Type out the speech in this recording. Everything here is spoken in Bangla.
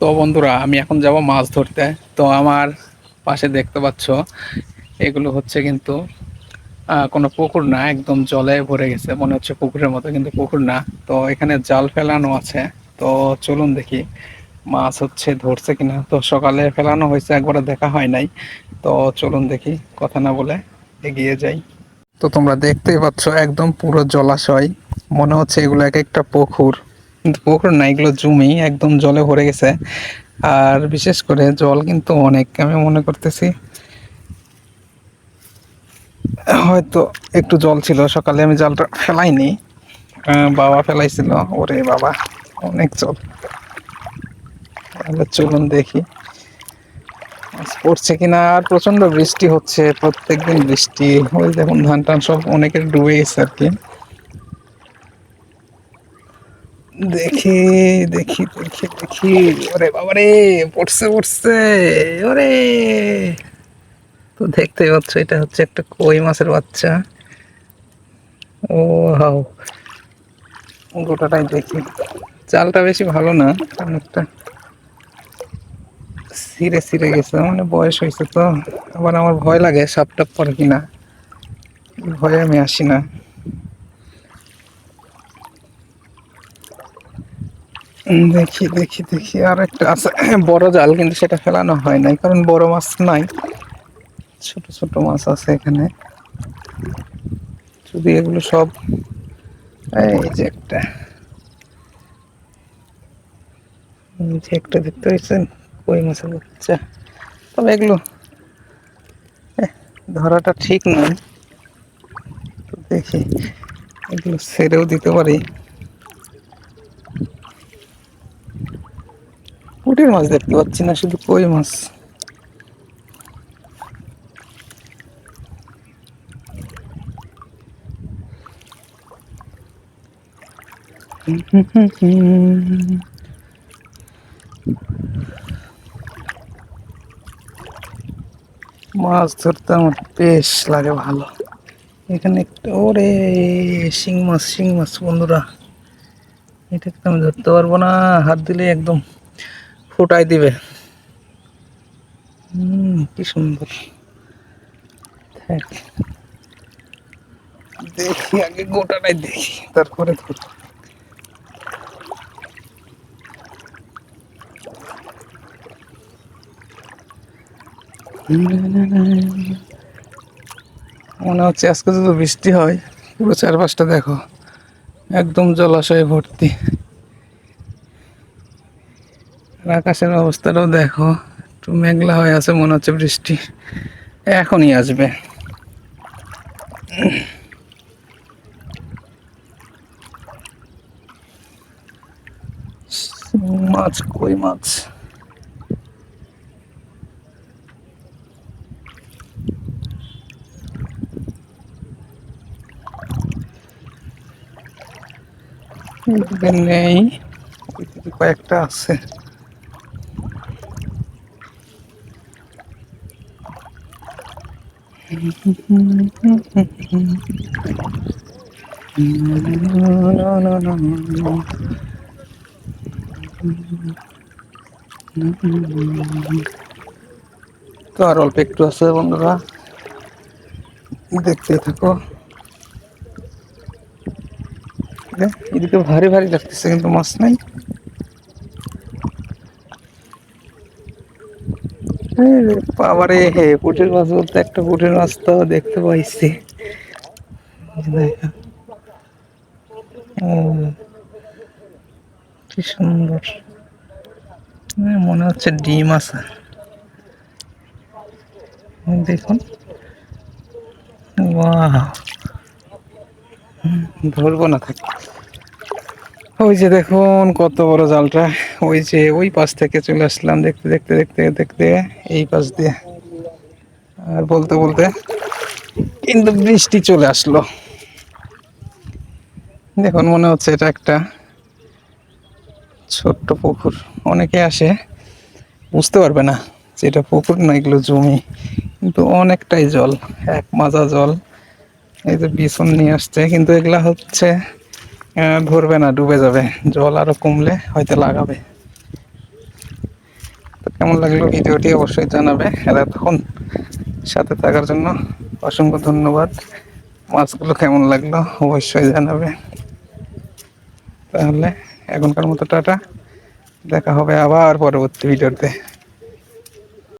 তো বন্ধুরা, আমি এখন যাব মাছ ধরতে। তো আমার পাশে দেখতে পাচ্ছ, এগুলো হচ্ছে কিন্তু কোনো পুকুর না, একদম জলে ভরে গেছে। মনে হচ্ছে পুকুরের মতো কিন্তু পুকুর না। তো এখানে জাল ফেলানো আছে। তো চলুন দেখি, মাছ হচ্ছে ধরছে কিনা। তো সকালে ফেলানো হয়েছে একবারে দেখা হয় নাই। তো চলুন দেখি, কথা না বলে এগিয়ে যাই। তো তোমরা দেখতেই পাচ্ছ, একদম পুরো জলাশয়। মনে হচ্ছে এগুলো এক একটা পুকুর। কিন্তু পুকুর না এগুলো জমি একদম জলে ভরে গেছে। আর বিশেষ করে জল কিন্তু অনেক, আমি মনে করতেছি হয়তো একটু জল ছিল। সকালে আমি জালটা ফেলাইনি। বাবা ফেলাইছিল। ওরে বাবা, অনেক জল। তাহলে চলুন দেখি। পড়ছে কিনা? আর প্রচণ্ড বৃষ্টি হচ্ছে, প্রত্যেকদিন বৃষ্টি। ওই দেখুন ধান টান সব অনেকের ডুবে গেছে আর কি। দেখি দেখি দেখি দেখি। ওরে বাবারে, পড়ছে পড়ছে। ওরে। তো দেখতে পাচ্ছ, এটা হচ্ছে একটা কই মাছের বাচ্চা। ও, হাও। গোটাটাই দেখি। চালটা বেশি ভালো না অনেকটা সিরে সিরে গেছে। মানে বয়স হয়েছে তো। আবার আমার ভয় লাগে সাপ টাপ পরে কিনা। ভয়ে আমি আসি না। দেখি দেখি দেখি। আর একটা আছে, বড় জাল, কিন্তু সেটা ফেলানো হয় নাই, কারণ বড় মাছ নাই। ছোট ছোট মাছ আছে এখানে। যদি এগুলো সব, এই যে একটা। যে একটা দেখতে পাচ্ছেন? কই মাছের বাচ্চা? তবে এগুলো ধরাটা ঠিক নয়। দেখি, এগুলো ছেড়েও দিতে পারি। পুঁটির মাছ দেখতে পাচ্ছি না, শুধু কই মাছ? মাছ ধরতে আমার বেশ লাগে ভালো। এখানে একটা, ওরে, শিং মাছ শিং মাছ, বন্ধুরা। এটাকে তো আমি ধরতে পারব না? হাত দিলে একদম ফুটাই দিবে। কি সুন্দর। দেখি, আগে গোটাটাই দেখি, তারপরে মনে হচ্ছে আজকে যদি বৃষ্টি হয়, পুরো চারপাশটা দেখো, একদম জলাশয়ে ভর্তি। আকাশের অবস্থাটাও দেখো, একটু মেঘলা হয়ে আছে, মনে হচ্ছে বৃষ্টি। এখনই আসবে। মাছ, কই মাছ? নেই, কয়েকটা আছে। তো আর অল্প একটু আছে বন্ধুরা। দেখতে থাকো। এদিকে ভারী ভারী লাগতেছে, কিন্তু মাছ নাই। হে পুঁটির মাছ বলতে একটা পুঁটির মাছ তো দেখতে পাইছি। কি সুন্দর। এ, মনে হচ্ছে ডিম আছে। দেখুন। ধরবো না থাক। ওই যে দেখুন, কত বড় জালটা। ওই যে ওই পাশ থেকে চলে আসলাম, দেখতে দেখতে দেখতে দেখতে। এই পাশ দিয়ে। আর বলতে বলতে কিন্তু বৃষ্টি চলে আসলো। দেখুন, মনে হচ্ছে এটা একটা ছোট্ট পুকুর। অনেকে আসে, বুঝতে পারবে না যে এটা পুকুর না, এগুলো জমি। কিন্তু অনেকটাই জল, এক মাজা জল। এই যে বিছন নিয়ে আসছে, কিন্তু এগুলা হচ্ছে ধরবে না, ডুবে যাবে। জল আরও কমলে হয়তো লাগাবে। কেমন লাগল ভিডিওটি অবশ্যই জানাবে। এতক্ষণ সাথে থাকার জন্য অসংখ্য ধন্যবাদ। মাছগুলো কেমন লাগল অবশ্যই জানাবে। তাহলে এখনকার মতো টাটা। দেখা হবে আবার পরবর্তী ভিডিওতে।